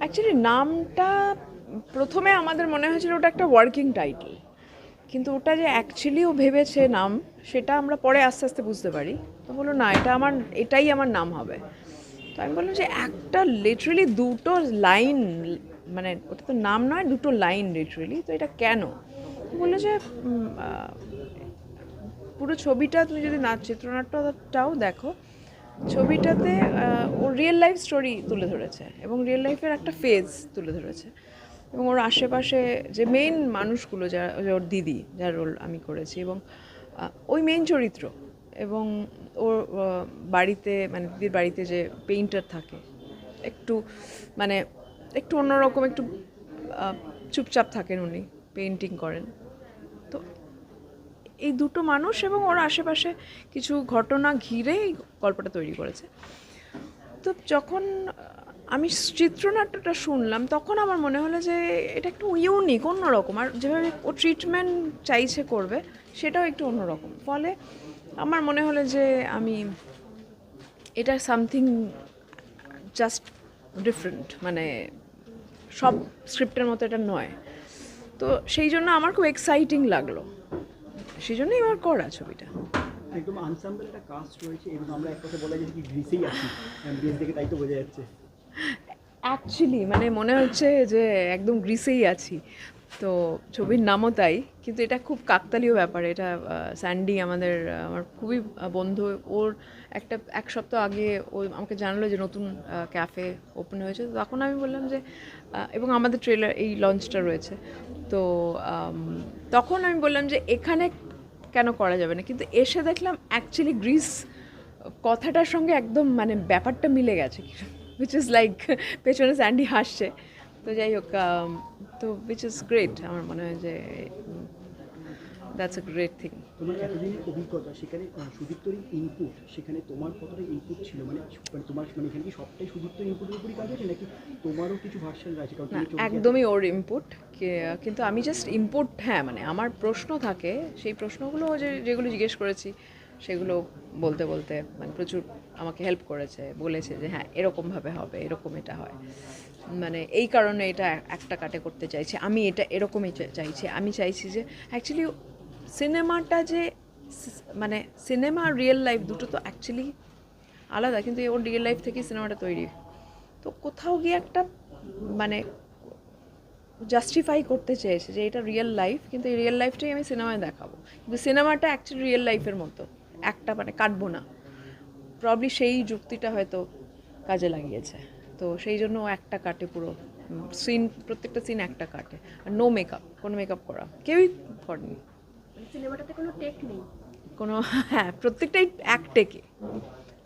Actually নামটা প্রথমে আমাদের মনে হয়েছিল ওটা একটা ওয়ার্কিং টাইটেল কিন্তু ওটা যে অ্যাকচুয়ালিও ভেবেছে নাম, সেটা আমরা পরে আস্তে আস্তে বুঝতে পারি। তো বলল, না, এটা আমার, এটাই আমার নাম হবে। তো আমি বললাম যে, একটা লিটারেলি দুটো লাইন মানে ওটা তো নাম নয়, দুটো লাইন লিটারেলি তো এটা কেন? বলল যে পুরো ছবিটা তুমি যদি নাচ চিত্রনাট্যটাও দেখো, ছবিটাতে ওর রিয়েল লাইফ স্টোরি তুলে ধরেছে এবং রিয়েল লাইফের একটা ফেজ তুলে ধরেছে এবং ওর আশেপাশে যে মেইন মানুষগুলো যারা ওর দিদি, যার রোল আমি করেছি এবং ওই মেইন চরিত্র এবং ওর বাড়িতে মানে দিদির বাড়িতে যে পেইন্টার থাকে, একটু মানে একটু অন্যরকম, একটু চুপচাপ থাকেন উনি পেইন্টিং করেন। তো এই দুটো মানুষ এবং ওর আশেপাশে কিছু ঘটনা ঘিরে এই গল্পটা তৈরি করেছে। তো যখন আমি চিত্রনাট্যটা শুনলাম, তখন আমার মনে হলো যে এটা একটু ইউনিক অন্যরকম। আর যেভাবে ও ট্রিটমেন্ট চাইছে করবে, সেটাও একটু অন্যরকম। ফলে আমার মনে হলো যে আমি এটা সামথিং জাস্ট ডিফারেন্ট মানে সব স্ক্রিপ্টের মতো এটা নয়। তো সেই জন্য আমার খুব এক্সাইটিং লাগল। সেই জন্যই আমার করা ছবিটা। একদম আনসাম্বল একটা কাস্ট রয়েছে, এবং আমরা এক কথা বলা যায় কি গ্রিসেই আছি অ্যাম্বিয়েন্স দেখে তাই তো বোঝা যাচ্ছে। অ্যাকচুয়ালি মানে মনে হচ্ছে যে একদম গ্রিসেই আছি। তো ছবির নামও তাই, কিন্তু এটা খুব কাকতালীয় ব্যাপার। এটা স্যান্ডি আমাদের আমার খুবই বন্ধু। ওর একটা, এক সপ্তাহ আগে ও আমাকে জানালো যে নতুন ক্যাফে ওপেন হয়েছে। তখন আমি বললাম যে এবং আমাদের ট্রেলার এই লঞ্চটা রয়েছে। তো তখন আমি বললাম যে এখানে কেন করা যাবে না? কিন্তু এসে দেখলাম অ্যাকচুয়ালি গ্রিস কথাটার সঙ্গে একদম মানে ব্যাপারটা মিলে গেছে। উইচ ইজ লাইক পেছনে স্যান্ডি হাসছে। তো যাই হোক আম, তো উইচ ইজ গ্রেট আমার মনে হয় যে দ্যাটস এ গ্রেট থিং তোমার এতদিনের অভিজ্ঞতা? সেখানে আহ, সুদীপ্তরই ইনপুট সেখানে তোমার কতটা ইনপুট ছিল? মানে মানে তোমার মানে এখানে কি সবটাই সুদীপ্তর ইনপুটের উপরই কাজ হয়েছে নাকি তোমারও কিছু ভার্সন আছে কারণ একদমই ওর ইনপুট কিন্তু আমি জাস্ট ইনপুট হ্যাঁ মানে আমার প্রশ্ন থাকে সেই প্রশ্নগুলো যে যেগুলো জিজ্ঞেস করেছি সেগুলো বলতে বলতে মানে প্রচুর আমাকে হেল্প করেছে, বলেছে যে হ্যাঁ এরকমভাবে হবে, এরকম এটা হয়। মানে এই কারণে এটা একটা কাটে করতে চাইছি। আমি এটা এরকমই চাইছি। আমি চাইছি যে অ্যাকচুয়ালি সিনেমাটা যে মানে সিনেমা আর রিয়েল লাইফ দুটো তো অ্যাকচুয়ালি আলাদা, কিন্তু ওর রিয়েল লাইফ থেকেই সিনেমাটা তৈরি। তো কোথাও গিয়ে একটা মানে জাস্টিফাই করতে চেয়েছে যে এটা রিয়েল লাইফ কিন্তু এই রিয়েল লাইফটাই আমি সিনেমায় দেখাবো। কিন্তু সিনেমাটা অ্যাকচুয়ালি রিয়েল লাইফের মতো। একটা মানে কাটবো না। প্রবলি সেই যুক্তিটা হয়তো কাজে লাগিয়েছে। তো সেই জন্য ও একটা কাটে পুরো। সিন প্রত্যেকটা সিন একটা কাটে। আর নো মেকআপ কোনো মেকআপ করা কেউই করেনি। সিনেমাটাতে কোনো টেক নেই? কোনো হ্যাঁ প্রত্যেকটাই এক টেকে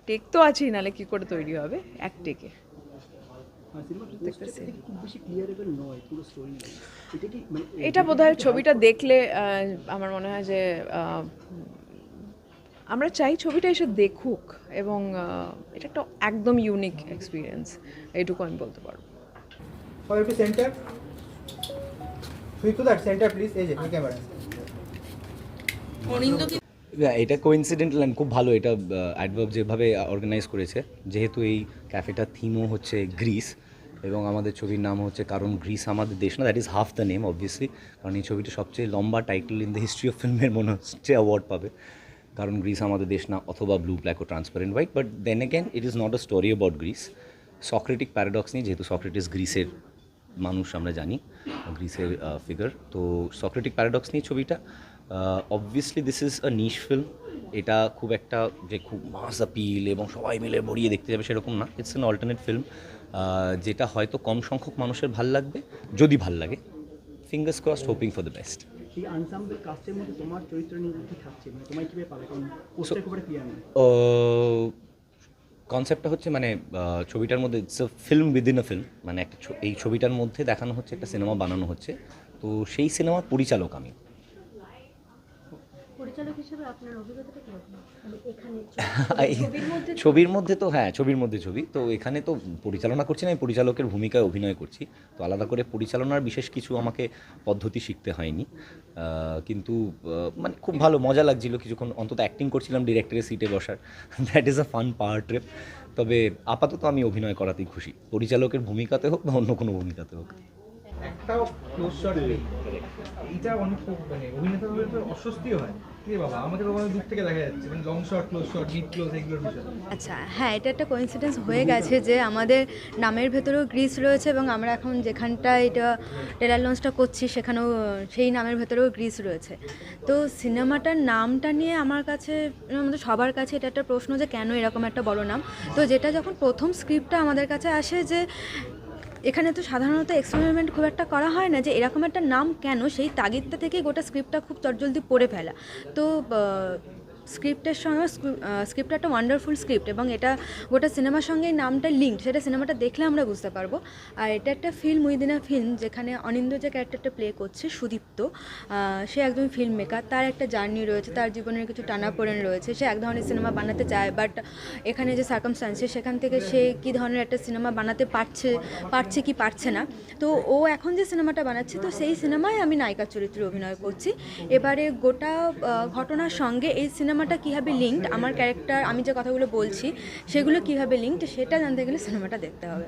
টেক তো আছেই নাহলে কী করে তৈরি হবে? এক টেকে পুরো স্টোরি এটা মানে বোধহয় ছবিটা দেখলে আমার মনে হয় যে আমরা চাই ছবিটা এসে দেখুক এবং এটা একটা একদম ইউনিক এক্সপিরিয়েন্স এইটুকু আমি বলতে পারব. এই যে ক্যামেরা এটা কোইন্সিডেন্টাল অ্যান্ড খুব ভালো। এটা অ্যাডভার্ব যেভাবে অর্গানাইজ করেছে। যেহেতু এই ক্যাফেটার থিমও হচ্ছে গ্রিস এবং আমাদের ছবির নাম হচ্ছে কারণ গ্রিস আমাদের দেশ না that is half the name obviously কারণ এই ছবিটা সবচেয়ে লম্বা title in the history of ফিল্মের মনে হচ্ছে অ্যাওয়ার্ড পাবে। কারণ গ্রিস আমাদের দেশ না, অথবা blue black O transparent white but then again it is not a story about Greece Socratic paradox নিয়ে যেহেতু সক্রেটিস গ্রিসের মানুষ আমরা জানি গ্রিসের ফিগার তো সক্রেটিক প্যারাডক্স নিয়ে ছবিটা। Obviously this is a niche film এটা খুব একটা যে খুব মাস আপিল এবং সবাই মিলে বড়িয়ে দেখতে যাবে সেরকম না। ইটস অ্যান অল্টারনেট ফিল্ম যেটা হয়তো কম সংখ্যক মানুষের ভালো লাগবে, যদি ভালো লাগে। Fingers crossed hoping for the best এই আনসাম্বল কাস্টের মধ্যে তোমার চরিত্র নিয়ে কি থাকছে? মানে তোমায় কীভাবে পাবে? কারণ পোস্টার খুব একটা ক্লিয়ার কনসেপ্টটা হচ্ছে মানে ছবিটার মধ্যে it's a film within a film মানে একটা এই ছবিটার মধ্যে দেখানো হচ্ছে একটা সিনেমা বানানো হচ্ছে। তো সেই সিনেমার পরিচালক আমি। পরিচালক হিসেবে আপনার অভিজ্ঞতাটা কীরকম? মানে এখানে ছবির মধ্যে তো হ্যাঁ ছবির মধ্যে ছবি। তো এখানে তো পরিচালনা করছি না আমি পরিচালকের ভূমিকায় অভিনয় করছি। তো আলাদা করে পরিচালনার বিশেষ কিছু আমাকে পদ্ধতি শিখতে হয়নি। কিন্তু মানে খুব ভালো মজা লাগছিল। কিছুক্ষণ অন্তত অ্যাক্টিং করছিলাম ডিরেক্টরের সিটে বসার। That is a fun power trip তবে আপাতত আমি অভিনয় করাতেই খুশি। পরিচালকের ভূমিকাতে হোক বা অন্য কোনো ভূমিকাতে হোক। একটাও ক্লোজ শট নেই। এইটা অনেক মানে অভিনেতা তো দূর থেকে মানে আচ্ছা হ্যাঁ এটা একটা কোইন্সিডেন্স হয়ে গেছে যে আমাদের নামের ভেতরেও গ্রিস রয়েছে এবং আমরা এখন যেখানটা এটা টেলার লঞ্চটা করছি, সেখানেও, সেই নামের ভেতরেও গ্রিস রয়েছে। তো সিনেমাটার নামটা নিয়ে আমার কাছে, আমাদের সবার কাছে এটা একটা প্রশ্ন যে কেন এরকম একটা বড় নাম? তো যেটা যখন প্রথম স্ক্রিপ্টটা আমাদের কাছে আসে যে এখানে তো সাধারণত এক্সপেরিমেন্ট খুব একটা করা হয় না যে এরকম একটা নাম কেন সেই তাগিদটা থেকে গোটা স্ক্রিপ্টটা খুব চটজলদি পড়ে ফেলা। তো স্ক্রিপ্টের সঙ্গে স্ক্রিপ্টটা একটা ওয়ান্ডারফুল স্ক্রিপ্ট এবং এটা গোটা সিনেমার সঙ্গে নামটা লিঙ্ক সেটা সিনেমাটা দেখলে আমরা বুঝতে পারব। আর এটা একটা ফিল্ম উইদিন ফিল্ম যেখানে অনিন্দ্য যে ক্যারেক্টারটা প্লে করছে, সুদীপ্ত সে একজন ফিল্ম মেকার তার একটা জার্নি রয়েছে, তার জীবনের কিছু টানাপোড়েন রয়েছে, সে এক ধরনের সিনেমা বানাতে চায় বাট এখানে যে সার্কামস্টান্সেস সেখান থেকে সে কী ধরনের একটা সিনেমা বানাতে পারছে পারছে কি পারছে না, তো ও এখন যে সিনেমাটা বানাচ্ছে, তো সেই সিনেমায় আমি নায়িকার চরিত্রে অভিনয় করছি। এবারে গোটা ঘটনার সঙ্গে এই সিনেমাটা কীভাবে লিঙ্কড আমার ক্যারেক্টার আমি যে কথাগুলো বলছি সেগুলো কীভাবে লিঙ্কড সেটা জানতে গেলে সিনেমাটা দেখতে হবে।